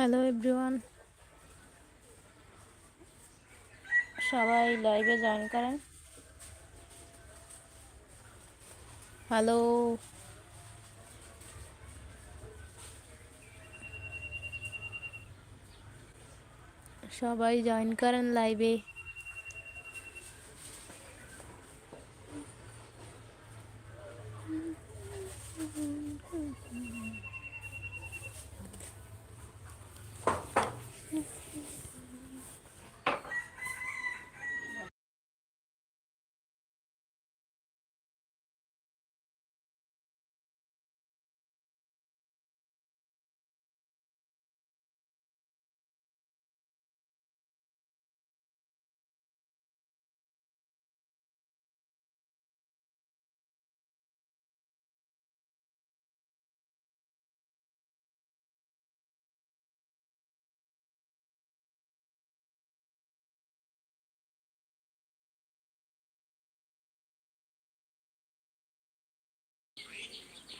Hello everyone. সবাই লাইভে join করেন। হ্যালো। সবাই জয়েন করেন লাইভে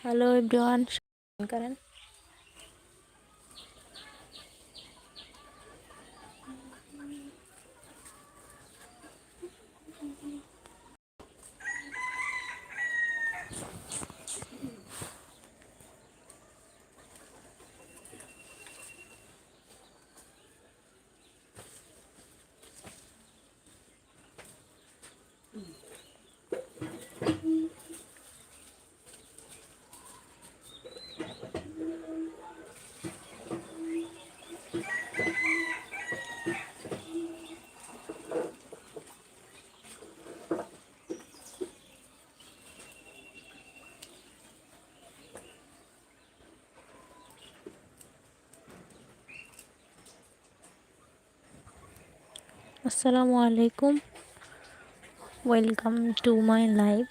হ্যালো এভরিওয়ান করেন আসসালামু আলাইকুম। Welcome to my live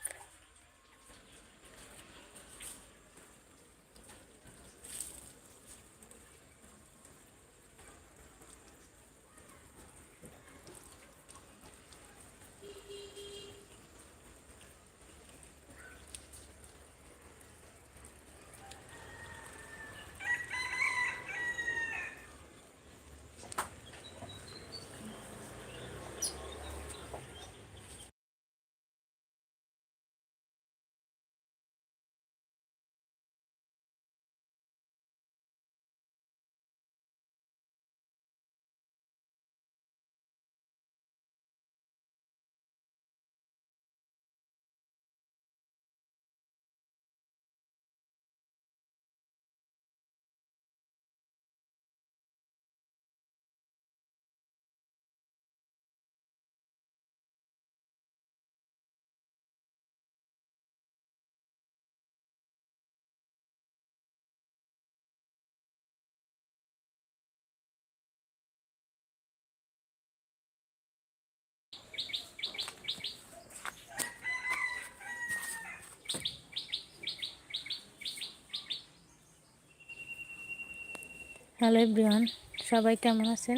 hello everyone সবাই কেমন আছেন?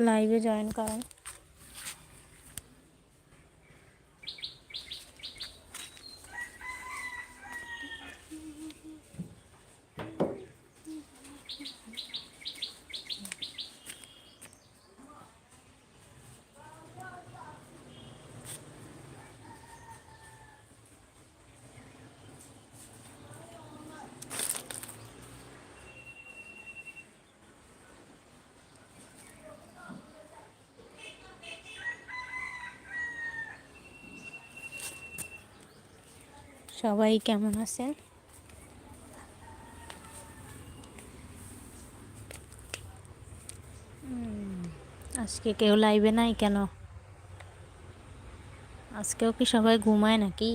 লাইভে জয়েন করেন। সবাই কেমন আছেন? আজকে কেউ লাইবে নাই কেন? আজকেও কি সবাই ঘুমায় নাকি?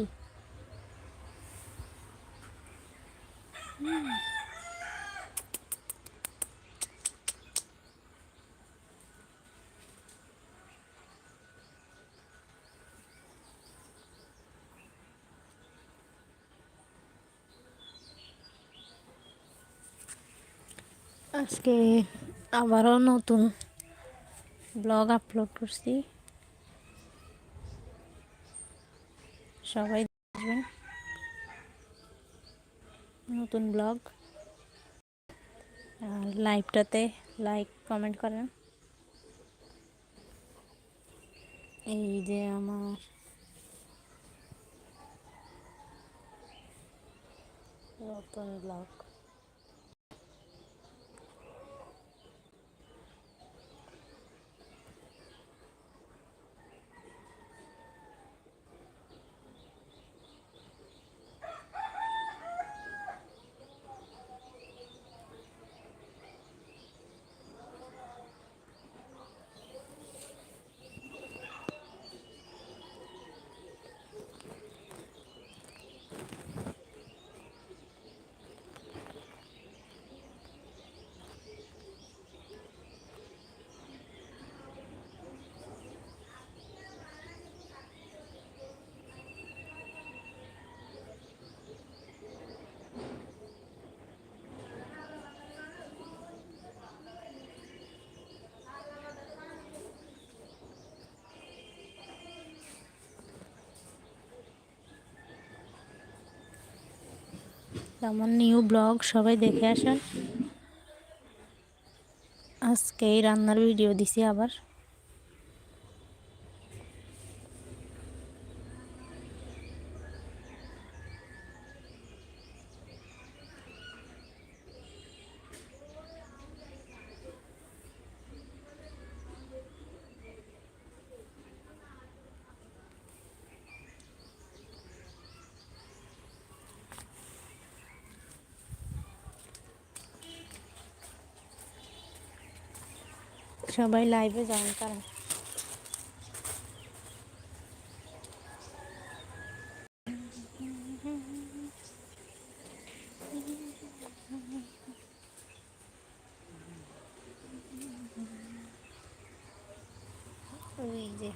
আজকে আবারও নতুন ব্লগ আপলোড করছি। সবাই দেখবেন। নতুন ব্লগ। আর লাইভটাতে লাইক কমেন্ট করেন। এই যে আমার নতুন ব্লগ। আমার নিউ ব্লগ সবাই দেখে আসেন। আজকে এই রান্নার ভিডিও দিছি আবার। সবাই লাইভে জয়েন করেন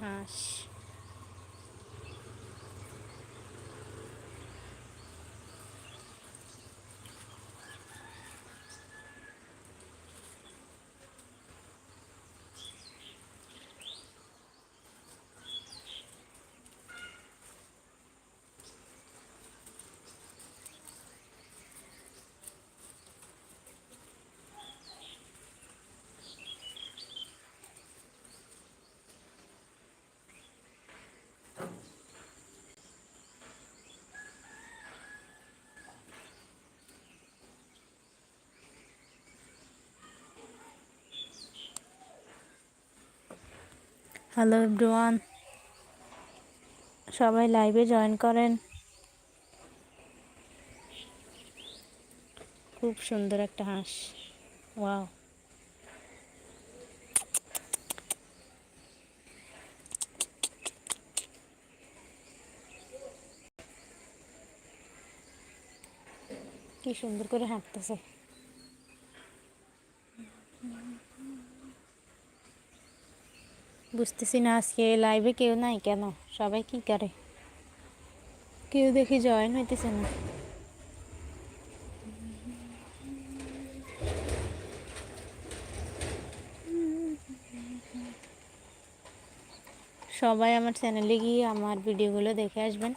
হাঁস। হ্যালো এভরিওয়ান সবাই লাইভে জয়েন করেন। খুব সুন্দর একটা হাঁস। ওয়াও কি সুন্দর করে হাঁটতেছে। বুঝতেছি না আজকে লাইভে কেউ নাই কেন? সবাই কি করে? কেউ দেখি জয়েন হইতেছে না। সবাই আমার চ্যানেলে গিয়ে আমার ভিডিওগুলো দেখে আসবেন।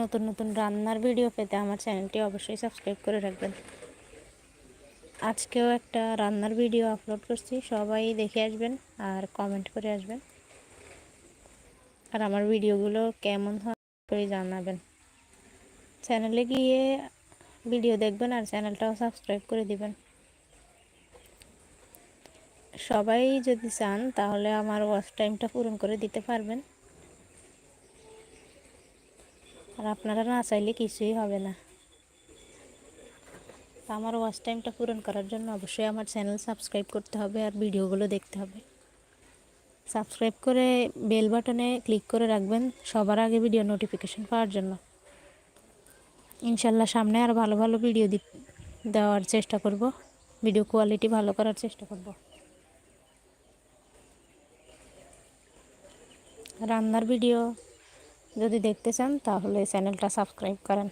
নতুন নতুন রান্নার ভিডিও পেতে আমার চ্যানেলটি অবশ্যই সাবস্ক্রাইব করে রাখবেন। আজকেও একটা রান্নার ভিডিও আপলোড করছি, সবাই দেখে আসবেন আর কমেন্ট করে আসবেন। আর আমার ভিডিওগুলো কেমন হয় করে জানাবেন। চ্যানেলে গিয়ে ভিডিও দেখবেন আর চ্যানেলটাও সাবস্ক্রাইব করে দিবেন। সবাই যদি চান, তাহলে আমার ওয়াচ টাইমটা পূরণ করে দিতে পারবেন। আর আপনারা না চাইলে কিছুই হবে না। আমার ওয়াচ টাইমটা পূরণ করার জন্য অবশ্যই আমার চ্যানেল সাবস্ক্রাইব করতে হবে আর ভিডিওগুলো দেখতে হবে। সাবস্ক্রাইব করে বেল বাটনে ক্লিক করে রাখবেন, সবার আগে ভিডিও নোটিফিকেশন পাওয়ার জন্য। ইনশাল্লাহ সামনে আর ভালো ভালো ভিডিও দেওয়ার চেষ্টা করব ভিডিও কোয়ালিটি ভালো করার চেষ্টা করব। রান্নার ভিডিও যদি দেখতে চান, তাহলে চ্যানেলটা সাবস্ক্রাইব করেন।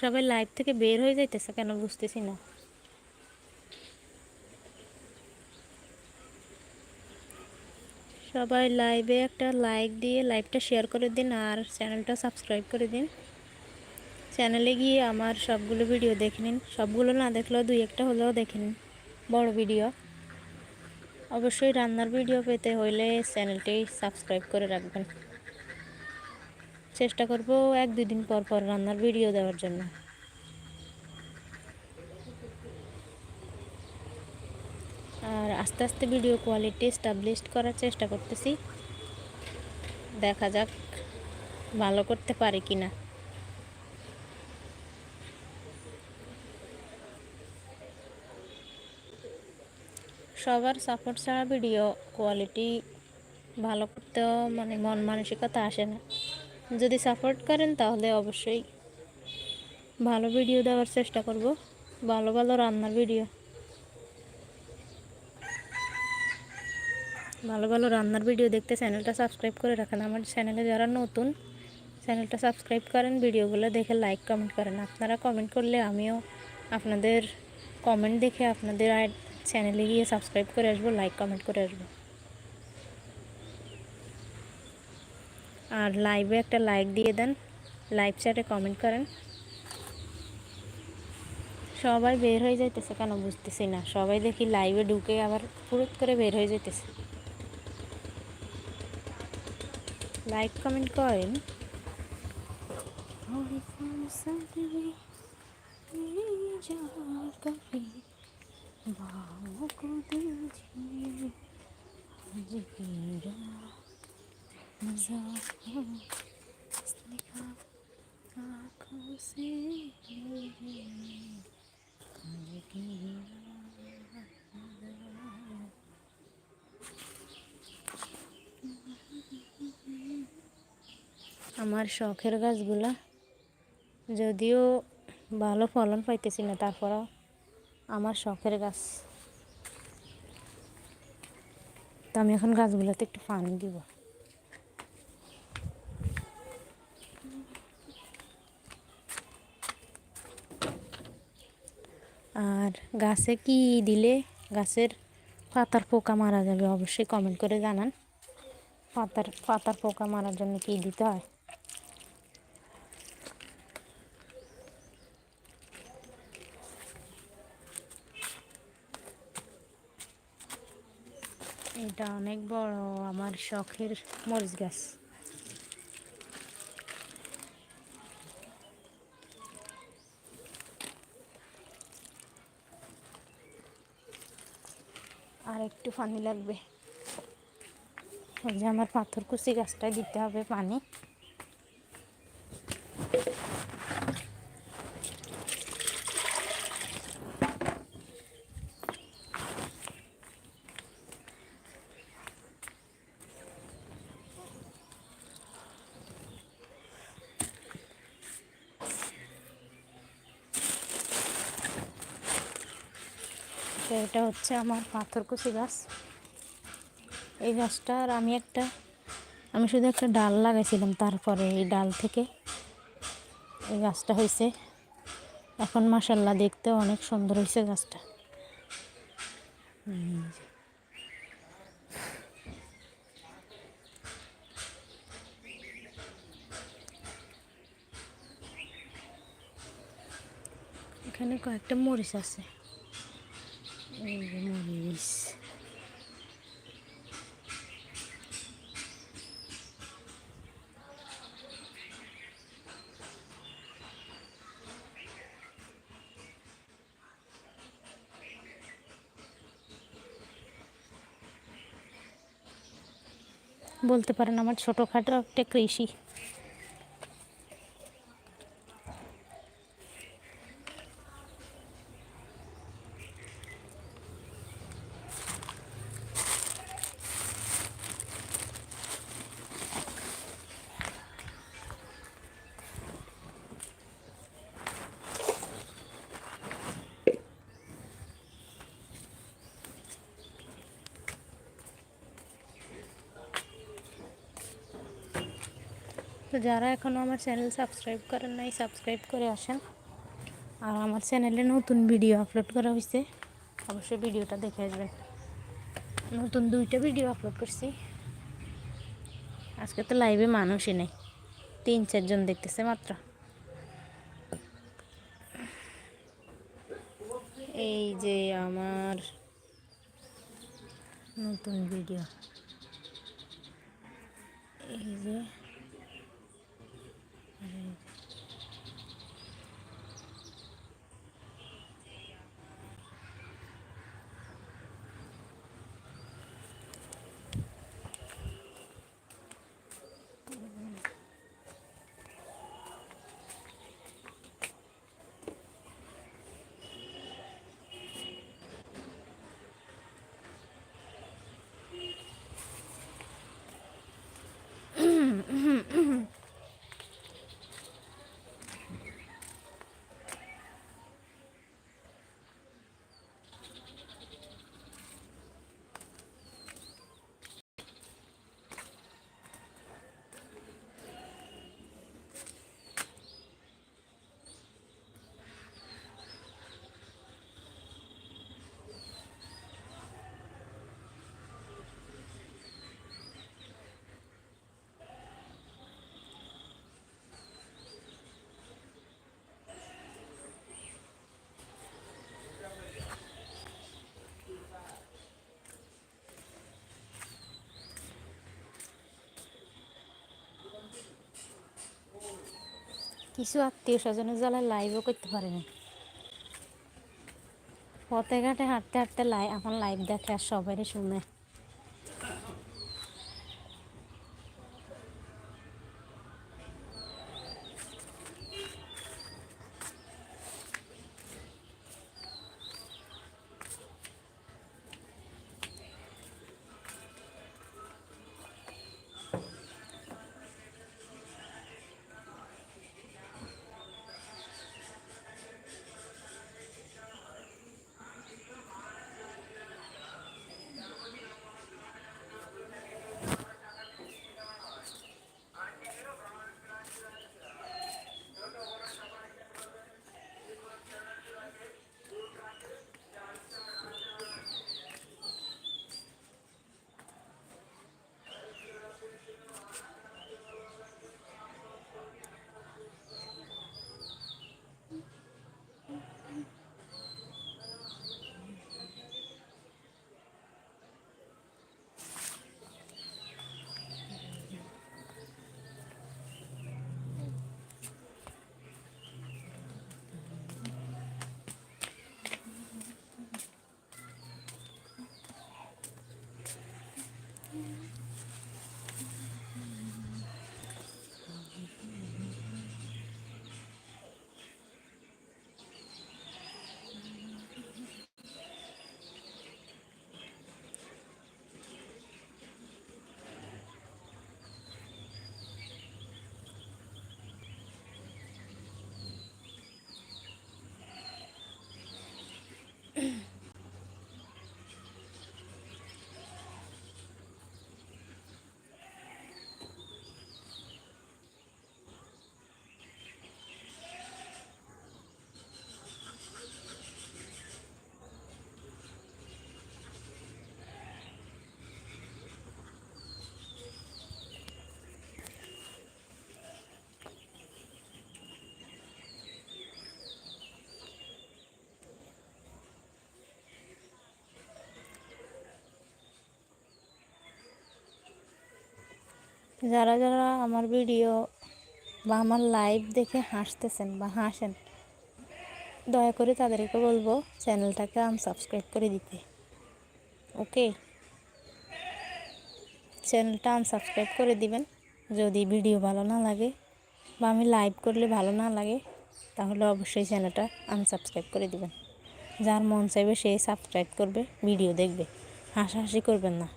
সবাই লাইভ থেকে বের হয়ে যাইতেছে কেন বুঝতেছি না। সবাই লাইভে একটা লাইক দিয়ে লাইভটা শেয়ার করে দিন আর চ্যানেলটা সাবস্ক্রাইব করে দিন। চ্যানেলে গিয়ে আমার সবগুলো ভিডিও দেখে নিন। সবগুলো না দেখলেও দুই একটা হলেও দেখে নিন। বড় ভিডিও। অবশ্যই রান্নার ভিডিও পেতে হইলে চ্যানেলটি সাবস্ক্রাইব করে রাখবেন। চেষ্টা করব এক দুই দিন পর পর রান্নার ভিডিও দেওয়ার জন্য। আর আস্তে আস্তে ভিডিও কোয়ালিটি এস্টাবলিশ করার চেষ্টা করতেছি। দেখা যাক ভালো করতে পারি কি না সবার সাপোর্ট ছাড়া ভিডিও কোয়ালিটি ভালো করতেও মানে মন মানসিকতা আসে না। যদি সাপোর্ট করেন তাহলে অবশ্যই ভালো ভিডিও দেওয়ার চেষ্টা করব। ভালো ভালো রান্নার ভিডিও ভালো ভালো রান্নার ভিডিও দেখতে চ্যানেলটা সাবস্ক্রাইব করে রাখেন। আমার চ্যানেলে যারা নতুন চ্যানেলটা সাবস্ক্রাইব করেন ভিডিওগুলো দেখে লাইক কমেন্ট করেন। আপনারা কমেন্ট করলে আমিও আপনাদের কমেন্ট দেখে আপনাদের চ্যানেলে গিয়ে সাবস্ক্রাইব করে আসব লাইক কমেন্ট করে আসব। আর লাইভে একটা লাইক দিয়ে দেন লাইভ চ্যাটে কমেন্ট করেন। সবাই বের হয়ে যাইতেছে কেন বুঝতেছি না। সবাই দেখি লাইভে ঢুকে আবার ফুরুত করে বের হয়ে যাইতেছে। লাইক কমেন্ট করেন। आँखों से আমার শখের গাছগুলা যদিও ভালো ফলন পাইতেছি না তারপরও আমার শখের গাছ তো আমি এখন গাছগুলোতে একটু পানি দিব আর গাছে কি দিলে গাছের পাতার পোকা মারা যাবে অবশ্যই কমেন্ট করে জানান। পাতার পাতার পোকা মারার জন্য কি দিতে হয়? এটা অনেক বড়, আমার শখের মরিচ গাছ আর একটু পানি লাগবে। ওই যে আমার পাথর কুচি গাছটায় দিতে হবে পানি তো এটা হচ্ছে আমার পাথরকুচি গাছ। এই গাছটার আমি একটা, আমি শুধু একটা ডাল লাগাইছিলাম তারপরে এই ডাল থেকে। এই গাছটা হয়েছে এখন মাসাল্লাহ দেখতে অনেক সুন্দর হয়েছে গাছটা। এখানে কয়েকটা মরিচ আছে। বলতে পারেন আমার ছোটোখাটো একটা কৃষি। তো যারা এখনও আমার চ্যানেল সাবস্ক্রাইব করেন নাই, সাবস্ক্রাইব করে আসেন। আর আমার চ্যানেলে নতুন ভিডিও আপলোড করা হয়েছে অবশ্যই ভিডিওটা দেখে আসবেন। নতুন দুইটা ভিডিও আপলোড করছি। আজকে তো লাইভে মানুষই নেই, তিন চারজন দেখতেছে মাত্র। এই যে আমার নতুন ভিডিও। এই যে কিছু আত্মীয় স্বজনের জ্বালায় লাইভও করতে পারে না। পথে ঘাটে হাঁটতে হাঁটতে লাই আমার লাইভ দেখে আর সবাই শুনে। যারা যারা আমার ভিডিও বা আমার লাইভ দেখে হাসতেছেন বা হাসেন, দয়া করে তাদেরকে বলব চ্যানেলটাকে আনসাবস্ক্রাইব করে দিতে। ওকে? চ্যানেলটা আনসাবস্ক্রাইব করে দিবেন। যদি ভিডিও ভালো না লাগে বা আমি লাইভ করলে ভালো না লাগে, তাহলে অবশ্যই চ্যানেলটা আনসাবস্ক্রাইব করে দিবেন। যার মন চাইবে সে সাবস্ক্রাইব করবে ভিডিও দেখবে। হাসাহাসি করবেন না।